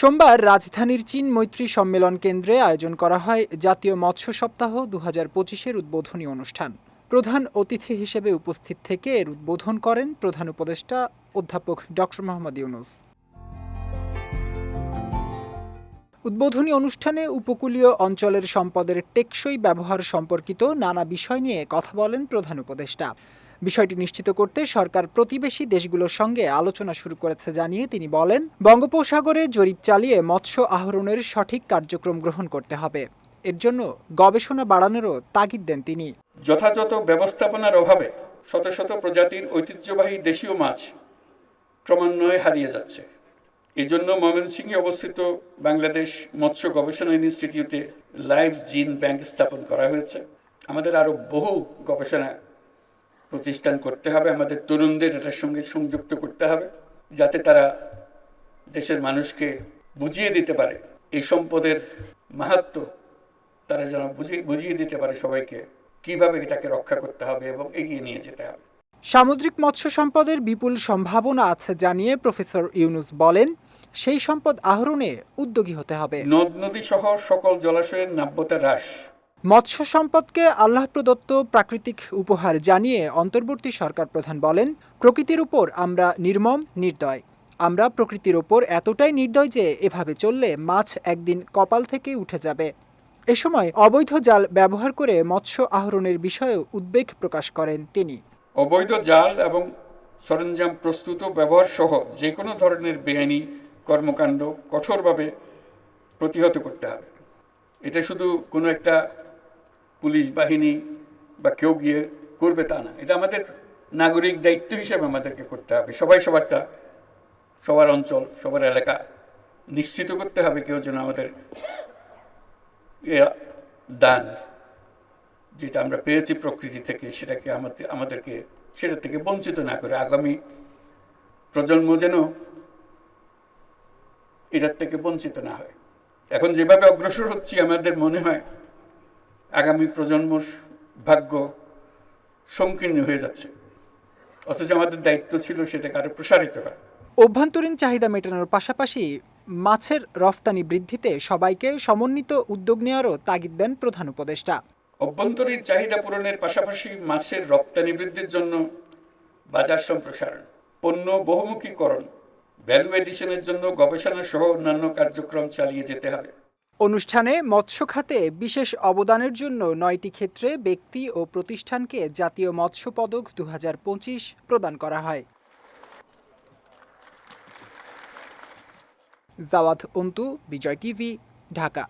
সোমবার রাজধানীর চীন মৈত্রী সম্মেলন কেন্দ্রে আয়োজন করা হয় জাতীয় মৎস্য সপ্তাহ দু হাজার পঁচিশের উদ্বোধনী অনুষ্ঠান। প্রধান অতিথি হিসেবে উপস্থিত থেকে এর উদ্বোধন করেন প্রধান উপদেষ্টা অধ্যাপক ডক্টর মোহাম্মদ ইউনুস। উদ্বোধনী অনুষ্ঠানে উপকূলীয় অঞ্চলের সম্পদের টেকসই ব্যবহার সম্পর্কিত নানা বিষয় নিয়ে কথা বলেন প্রধান উপদেষ্টা। বিষয়টি নিশ্চিত করতে সরকার প্রতিবেশী দেশগুলোর সঙ্গে আলোচনা শুরু করেছে জানিয়ে তিনি বলেন, বঙ্গোপসাগরে জরিপ চালিয়ে মৎস্য আহরণের সঠিক কার্যক্রম গ্রহণ করতে হবে। এর জন্য গবেষণা বাড়ানোরও তাগিদ দেন তিনি। যথাযথ ব্যবস্থাপনার অভাবে শত শত প্রজাতির ঐতিহ্যবাহী দেশীয় মাছ ক্রমান্বয়ে হারিয়ে যাচ্ছে। এই জন্য ময়মনসিংহে অবস্থিত বাংলাদেশ মৎস্য গবেষণা ইনস্টিটিউটে লাইভ জিন ব্যাংক স্থাপন করা হয়েছে। আমাদের আরও বহু গবেষণা প্রতিষ্ঠান করতে হবে আমাদের তরুণদের এটার সঙ্গে সংযুক্ত করতে হবে যাতে তারা দেশের মানুষকে বুঝিয়ে দিতে পারে। এই সম্পদের মাহাত্ম্য তারা যেন বুঝিয়ে বুঝিয়ে দিতে পারে সবাইকে কীভাবে এটাকে রক্ষা করতে হবে এবং এগিয়ে নিয়ে যেতে হবে। সামুদ্রিক মৎস্য সম্পদের বিপুল সম্ভাবনা আছে জানিয়ে প্রফেসর ইউনুস বলেন সেই সম্পদ আহরণে উদ্যোগী হতে হবে। নদ নদী সহ সকল জলাশয়ের নাব্যতা হ্রাস মৎস্য সম্পদকে আল্লাহ প্রদত্ত প্রাকৃতিক উপহার জানিয়ে অন্তর্বর্তী সরকার প্রধান বলেন, প্রকৃতির উপর আমরা নির্মম, নির্দয়। আমরা প্রকৃতির ওপর এতটাই নির্দয় যে এভাবে চললে মাছ একদিন কপাল থেকে উঠে যাবে। এ সময় অবৈধ জাল ব্যবহার করে মৎস্য আহরণের বিষয়েও উদ্বেগ প্রকাশ করেন তিনি। অবৈধ জাল এবং সরঞ্জাম প্রস্তুত ব্যবহার সহ যে কোনো ধরনের বেআইনি কর্মকাণ্ড কঠোরভাবে প্রতিহত করতে হবে। এটা শুধু কোনো একটা পুলিশ বাহিনী বা কেউ গিয়ে করবে তা না। এটা আমাদের নাগরিক দায়িত্ব হিসেবে আমাদেরকে করতে হবে। সবাই সবারটা, সবার অঞ্চল, সবার এলাকা নিশ্চিত করতে হবে কেউ যেন আমাদের দান যেটা আমরা পেয়েছি প্রকৃতি থেকে, সেটাকে আমাদের, আমাদেরকে সেটা থেকে বঞ্চিত না করে। আগামী প্রজন্ম যেন এটার থেকে বঞ্চিত না হয়। এখন যেভাবে অগ্রসর হচ্ছি, আমাদের মনে হয় আগামী প্রজন্মর ভাগ্য সংকীর্ণ হয়ে যাচ্ছে। অথচ আমাদের দায়িত্ব ছিল সেটাকে আরও প্রসারিত করা। অভ্যন্তরীণ চাহিদা মেটানোর পাশাপাশি মাছের রফতানি বৃদ্ধিতে সবাইকে সমন্বিত উদ্যোগ নেওয়ারও তাগিদ দেন প্রধান উপদেষ্টা। অভ্যন্তরীণ চাহিদা পূরণের পাশাপাশি মাছের রপ্তানি বৃদ্ধির জন্য বাজার সম্প্রসারণ পণ্য বহুমুখীকরণ ভ্যালু এডিশনের জন্য গবেষণা সহ অন্যান্য কার্যক্রম চালিয়ে যেতে হবে। অনুষ্ঠানে মৎস্য খাতে বিশেষ অবদানের জন্য নয়টি ক্ষেত্রে ব্যক্তি ও প্রতিষ্ঠানকে জাতীয় মৎস্য পদক দু হাজার পঁচিশ প্রদান করা হয়। জাওয়াদ অন্তু বিজয় টিভি, ঢাকা।